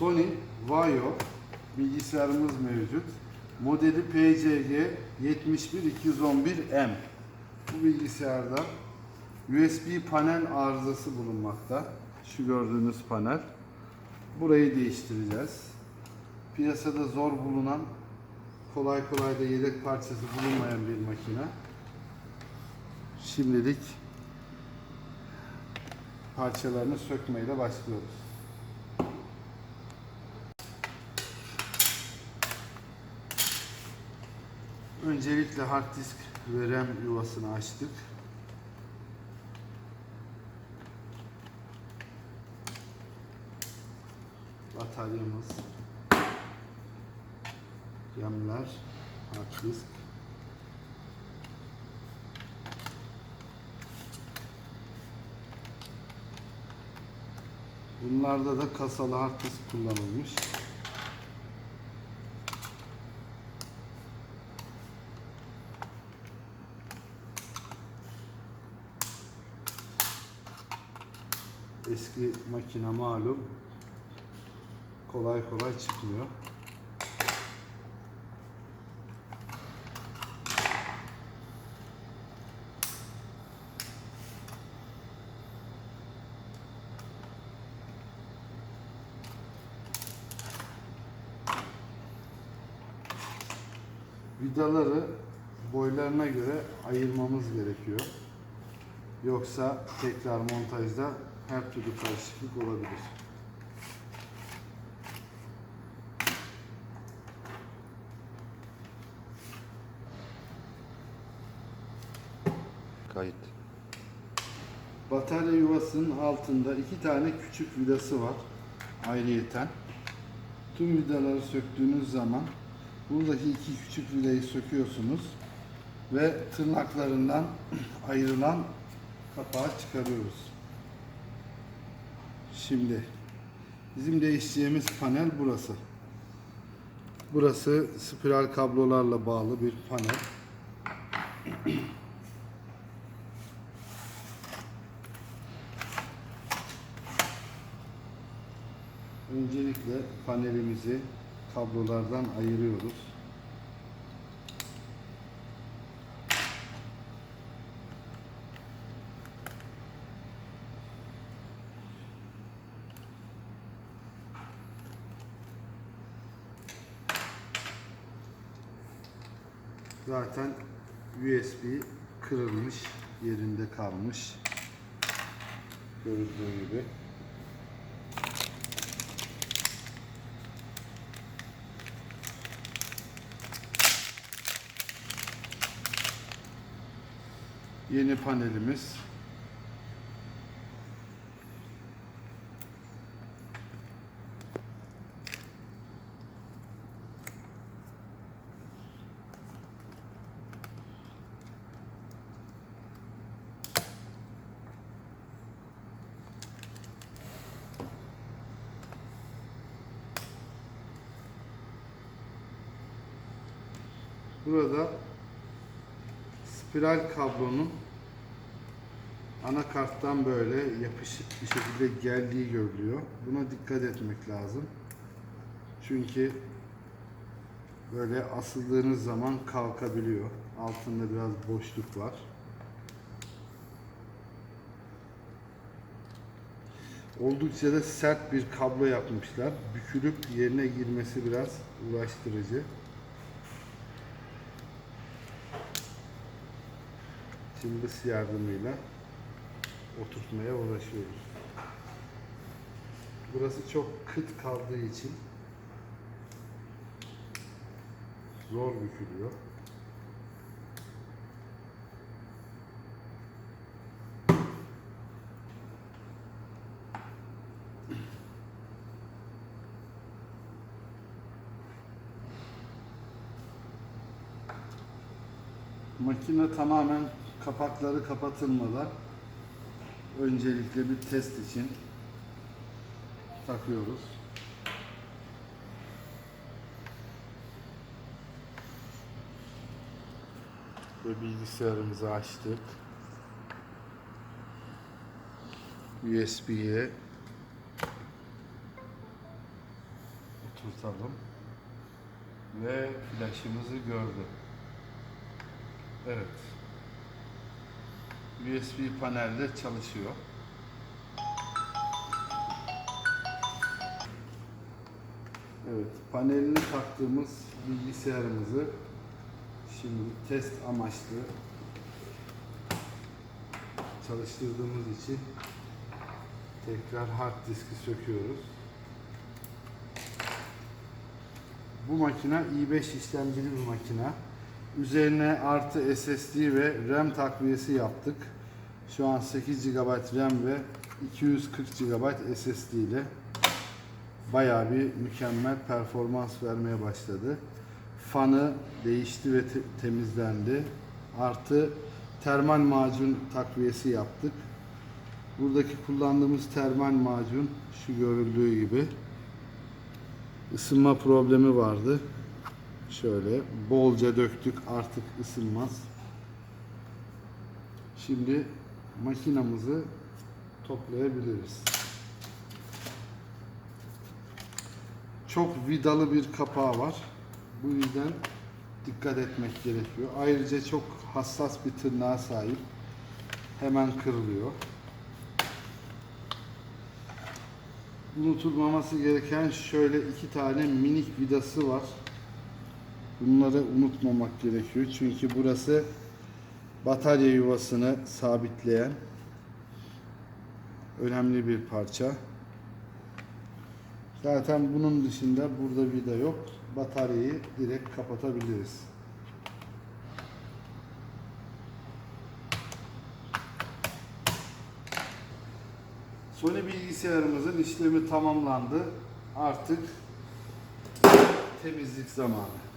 Sony Vaio bilgisayarımız mevcut. Modeli PCG 71211M. Bu bilgisayarda USB panel arızası bulunmakta. Şu gördüğünüz panel. Burayı değiştireceğiz. Piyasada zor bulunan, kolay kolay da yedek parçası bulunmayan bir makine. Şimdilik parçalarını sökmeyle başlıyoruz. Öncelikle hard disk ve RAM yuvasını açtık. Bataryamız, RAM'ler, hard disk. Bunlarda da kasalı hard disk kullanılmış. Eski makine malum kolay kolay çıkmıyor. Vidaları boylarına göre ayırmamız gerekiyor. Yoksa tekrar montajda her türlü karışıklık olabilir. Kayıt. Batarya yuvasının altında iki tane küçük vidası var ayrıyeten. Tüm vidaları söktüğünüz zaman buradaki iki küçük vidayı söküyorsunuz ve tırnaklarından ayrılan kapağı çıkarıyoruz. Şimdi bizim değişeceğimiz panel burası. Burası spiral kablolarla bağlı bir panel. Öncelikle panelimizi kablolardan ayırıyoruz. Zaten USB kırılmış, yerinde kalmış. Gördüğü gibi. Yeni panelimiz. Burada spiral kablonun anakarttan böyle yapışık bir şekilde geldiği görülüyor. Buna dikkat etmek lazım. Çünkü böyle asıldığınız zaman kalkabiliyor. Altında biraz boşluk var. Oldukça da sert bir kablo yapmışlar. Bükülüp yerine girmesi biraz uğraştırıcı. Cımbız yardımıyla oturtmaya uğraşıyoruz. Burası çok kıt kaldığı için zor bükülüyor. Makine tamamen kapakları kapatılmadan öncelikle bir test için takıyoruz. Ve bilgisayarımızı açtık. USB'ye oturtalım. Ve flaşımızı gördü. Evet. USB panelde çalışıyor. Evet, panelini taktığımız bilgisayarımızı şimdi test amaçlı çalıştırdığımız için tekrar hard diski söküyoruz. Bu makine i5 işlemcili bir makine. Üzerine artı SSD ve RAM takviyesi yaptık. Şu an 8 GB RAM ve 240 GB SSD ile bayağı bir mükemmel performans vermeye başladı. Fanı değişti ve te- temizlendi. Artı termal macun takviyesi yaptık. Buradaki kullandığımız termal macun şu görüldüğü gibi ısınma problemi vardı. Şöyle bolca döktük artık ısınmaz. Şimdi makinamızı toplayabiliriz. Çok vidalı bir kapağı var. Bu yüzden dikkat etmek gerekiyor. Ayrıca çok hassas bir tırnağa sahip. Hemen kırılıyor. Unutulmaması gereken şöyle iki tane minik vidası var. Bunları unutmamak gerekiyor. Çünkü burası batarya yuvasını sabitleyen önemli bir parça. Zaten bunun dışında burada vida yok. Bataryayı direkt kapatabiliriz. Sony bilgisayarımızın işlemi tamamlandı. Artık temizlik zamanı.